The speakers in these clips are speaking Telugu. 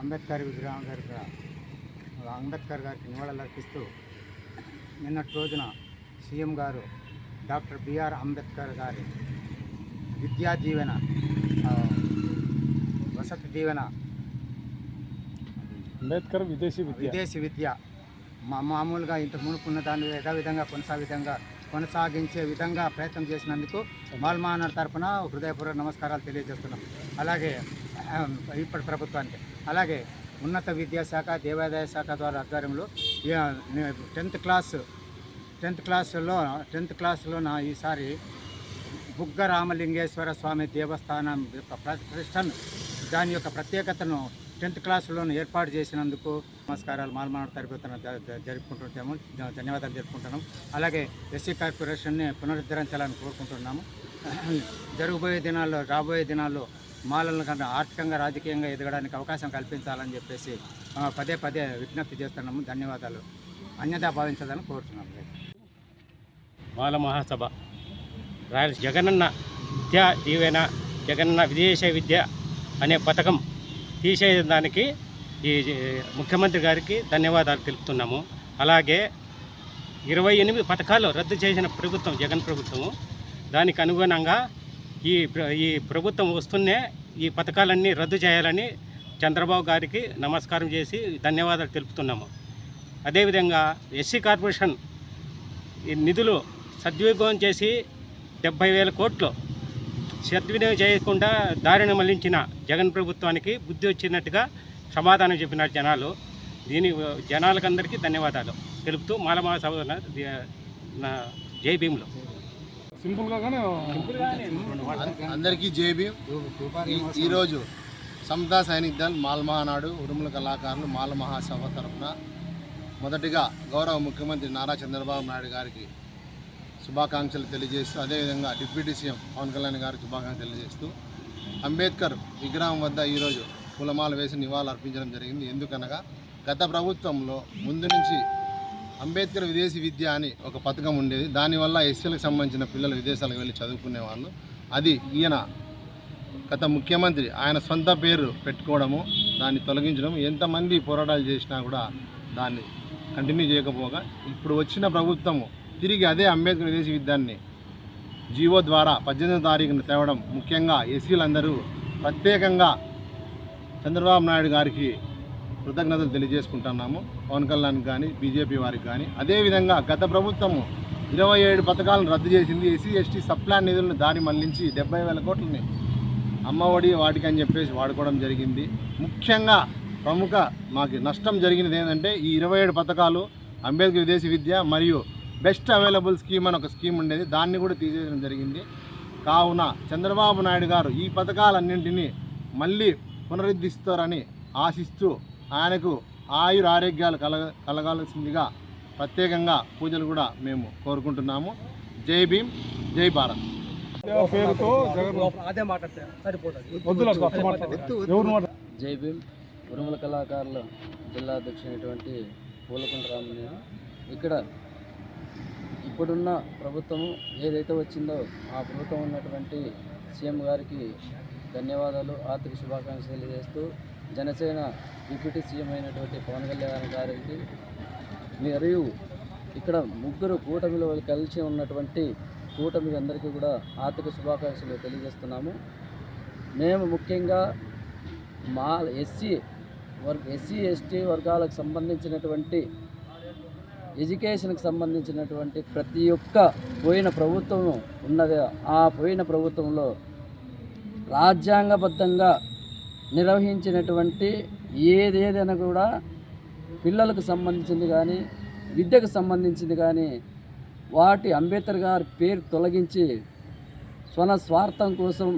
అంబేద్కర్ విగ్రహం దగ్గర అంబేద్కర్ గారికి నివాళులర్పిస్తూ నిన్నటి రోజున సీఎం గారు డాక్టర్ బిఆర్ అంబేద్కర్ గారి విద్యా దీవెన వసతి దీవెన అంబేద్కర్ విదేశీ విద్య. విదేశీ విద్య. మా మామూలుగా ఇంత మునుపున్న దాన్ని యథావిధంగా కొనసాగే విధంగా కొనసాగించే విధంగా ప్రయత్నం చేసినందుకు మాల్మానర్ తరపున హృదయపూర్వక నమస్కారాలు తెలియజేస్తున్నాం. అలాగే ఇప్పటి ప్రభుత్వానికి. అలాగే ఉన్నత విద్యాశాఖ దేవాదాయ శాఖ ద్వారా ఆధ్వర్యంలో టెన్త్ క్లాస్ టెన్త్ క్లాసులో టెన్త్ క్లాసులో నా ఈసారి బుగ్గ రామలింగేశ్వర స్వామి దేవస్థానం యొక్క ప్రతిష్టను దాని యొక్క ప్రత్యేకతను టెన్త్ క్లాసులోను ఏర్పాటు చేసినందుకు నమస్కారాలు. మాల్మాన తరగతులను జరుపుకుంటుంటాము ధన్యవాదాలు జరుపుకుంటున్నాం అలాగే ఎస్సీ కార్పొరేషన్ని పునరుద్ధరించాలని కోరుకుంటున్నాము. జరగబోయే దినాల్లో రాబోయే దినాల్లో మాలలను కన్నా ఆర్థికంగా రాజకీయంగా ఎదగడానికి అవకాశం కల్పించాలని చెప్పేసి పదే పదే విజ్ఞప్తి చేస్తున్నాము. ధన్యవాదాలు. అన్యతా భావించదని కోరుతున్నాము. మాల మహాసభ. రాయల జగనన్న విద్యా దీవెన జగనన్న విదేశీ విద్య అనే పథకం తీసేయడానికి ఈ ముఖ్యమంత్రి గారికి ధన్యవాదాలు తెలుపుతున్నాము. అలాగే ఇరవై ఎనిమిది పథకాలు రద్దు చేసిన ప్రభుత్వం జగన్ ప్రభుత్వము దానికి అనుగుణంగా ఈ ప్ర- ఈ ప్రభుత్వం వస్తున్నే ఈ పథకాలన్నీ రద్దు చేయాలని చంద్రబాబు గారికి నమస్కారం చేసి ధన్యవాదాలు తెలుపుతున్నాము. అదేవిధంగా ఎస్సీ కార్పొరేషన్ ఈ నిధులు సద్వినియోగం చేసి డెబ్బై వేల కోట్లు సద్వినియోగం చేయకుండా దారిని మళ్ళించిన జగన్ ప్రభుత్వానికి బుద్ధి వచ్చినట్టుగా సమాధానం చెప్పినారు జనాలు. దీని జనాలకందరికీ ధన్యవాదాలు. తెలుపుతూ మాలమా సభ జై భీములు. అందరికీ జేబీ ఈరోజు సమతా సైనిక్ దళ్ మాల్ మహానాడు ఉరుముల కళాకారులు మాల మహాసభ తరఫున మొదటిగా గౌరవ ముఖ్యమంత్రి నారా చంద్రబాబు నాయుడు గారికి శుభాకాంక్షలు తెలియజేస్తూ అదేవిధంగా డిప్యూటీ సీఎం పవన్ కళ్యాణ్ గారికి శుభాకాంక్షలు తెలియజేస్తూ అంబేద్కర్ విగ్రహం వద్ద ఈరోజు పూలమాల వేసి నివాళులు అర్పించడం జరిగింది. ఎందుకనగా గత ప్రభుత్వంలో ముందు నుంచి అంబేద్కర్ విదేశీ విద్య అని ఒక పథకం ఉండేది. దానివల్ల ఎస్సీలకు సంబంధించిన పిల్లలు విదేశాలకు వెళ్ళి చదువుకునే వాళ్ళు. అది ఈయన గత ముఖ్యమంత్రి ఆయన సొంత పేరు పెట్టుకోవడము దాన్ని తొలగించడం ఎంతమంది పోరాటాలు చేసినా కూడా దాన్ని కంటిన్యూ చేయకపోగా ఇప్పుడు వచ్చిన ప్రభుత్వము తిరిగి అదే అంబేద్కర్ విదేశీ విద్యాన్ని జీవో ద్వారా పద్దెనిమిదో తారీఖున తేవడం ముఖ్యంగా ఎస్సీలందరూ ప్రత్యేకంగా చంద్రబాబు నాయుడు గారికి కృతజ్ఞతలు తెలియజేసుకుంటున్నాము. పవన్ కళ్యాణ్ కానీ బీజేపీ వారికి కానీ అదేవిధంగా గత ప్రభుత్వము ఇరవై ఏడు పథకాలను రద్దు చేసింది. ఎస్సీ ఎస్టీ సప్లాన్ నిధులను దారి మళ్ళించి డెబ్బై వేల కోట్లని అమ్మఒడి వాటికి అని చెప్పేసి వాడుకోవడం జరిగింది. ముఖ్యంగా ప్రముఖ మాకు నష్టం జరిగినది ఏంటంటే ఈ ఇరవై ఏడు పథకాలు అంబేద్కర్ విదేశీ విద్య మరియు బెస్ట్ అవైలబుల్ స్కీమ్ అని ఒక స్కీమ్ ఉండేది. దాన్ని కూడా తీసేయడం జరిగింది. కావున చంద్రబాబు నాయుడు గారు ఈ పథకాలన్నింటినీ మళ్ళీ పునరుద్ధరిస్తారని ఆశిస్తూ ఆయనకు ఆయుర ఆరోగ్యాలు కలగ కలగాల్సిందిగా ప్రత్యేకంగా పూజలు కూడా మేము కోరుకుంటున్నాము. జై భీమ్ జై భారత్. పేరుతో జై భీమ్ ఉరుముల కళాకారుల జిల్లా అధ్యక్షుడైనటువంటి పూలకుంట రామని ఇక్కడ ఇప్పుడున్న ప్రభుత్వము ఏదైతే వచ్చిందో ఆ ప్రభుత్వం ఉన్నటువంటి సీఎం గారికి ధన్యవాదాలు ఆర్థిక శుభాకాంక్షలు తెలియజేస్తూ జనసేన డిప్యూటీ సీఎం అయినటువంటి పవన్ కళ్యాణ్ గారికి మరియు ఇక్కడ ముగ్గురు కూటమిలో కలిసి ఉన్నటువంటి కూటమి అందరికీ కూడా ఆర్థిక శుభాకాంక్షలు తెలియజేస్తున్నాము. మేము ముఖ్యంగా మా ఎస్సీ వర్గ ఎస్సీ ఎస్టీ వర్గాలకు సంబంధించినటువంటి ఎడ్యుకేషన్కి సంబంధించినటువంటి ప్రతి ఒక్క పోయిన ప్రభుత్వం ఉన్నది. ఆ పోయిన ప్రభుత్వంలో రాజ్యాంగబద్ధంగా నిర్వహించినటువంటి ఏదేదైనా కూడా పిల్లలకు సంబంధించింది కానీ విద్యకు సంబంధించింది కానీ వాటి అంబేద్కర్ గారి పేరు తొలగించి స్వన స్వార్థం కోసం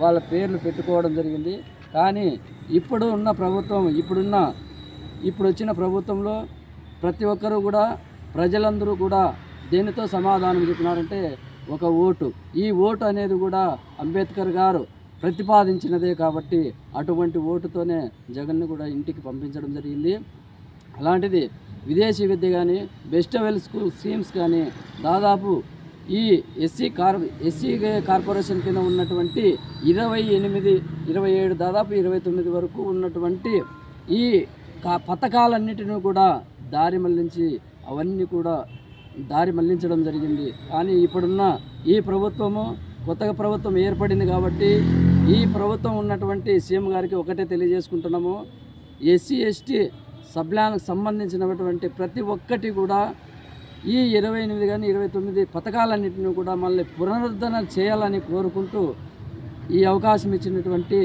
వాళ్ళ పేర్లు పెట్టుకోవడం జరిగింది. కానీ ఇప్పుడు ఉన్న ప్రభుత్వం ఇప్పుడున్న ఇప్పుడు వచ్చిన ప్రభుత్వంలో ప్రతి ఒక్కరూ కూడా ప్రజలందరూ కూడా దేనితో సమాధానం చెప్తున్నారంటే ఒక ఓటు. ఈ ఓటు అనేది కూడా అంబేద్కర్ గారు ప్రతిపాదించినదే కాబట్టి అటువంటి ఓటుతోనే జగన్ను కూడా ఇంటికి పంపించడం జరిగింది. అలాంటిది విదేశీ విద్య కానీ బెస్ట్ అవెల్ స్కూల్ స్కీమ్స్ కానీ దాదాపు ఈ ఎస్సీ కార్ ఎస్సీ కార్పొరేషన్ కింద ఉన్నటువంటి ఇరవై ఎనిమిది ఇరవై ఏడు దాదాపు ఇరవై తొమ్మిది వరకు ఉన్నటువంటి ఈ కా పథకాలన్నిటిని కూడా దారి మళ్ళించి అవన్నీ కూడా దారి మళ్ళించడం జరిగింది. కానీ ఇప్పుడున్న ఈ ప్రభుత్వము కొత్తగా ప్రభుత్వం ఏర్పడింది కాబట్టి ఈ ప్రభుత్వం ఉన్నటువంటి సీఎం గారికి ఒకటే తెలియజేసుకుంటున్నాము. ఎస్సీ ఎస్టీ సబ్లానికి సంబంధించినటువంటి ప్రతి ఒక్కటి కూడా ఈ ఇరవై ఎనిమిది కానీ ఇరవై తొమ్మిది పథకాలన్నింటినీ కూడా మళ్ళీ పునరుద్ధరణ చేయాలని కోరుకుంటూ ఈ అవకాశం ఇచ్చినటువంటి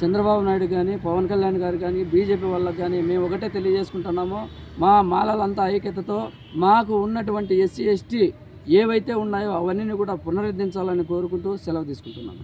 చంద్రబాబు నాయుడు కానీ పవన్ కళ్యాణ్ గారు కానీ బీజేపీ వాళ్ళకి కానీ మేము ఒకటే తెలియజేసుకుంటున్నాము. మా మాలలంతా ఐక్యతతో మాకు ఉన్నటువంటి ఎస్సీ ఎస్టీ ఏవైతే ఉన్నాయో అవన్నీ కూడా పునరుద్ధరించాలని కోరుకుంటూ సెలవు తీసుకుంటున్నాము.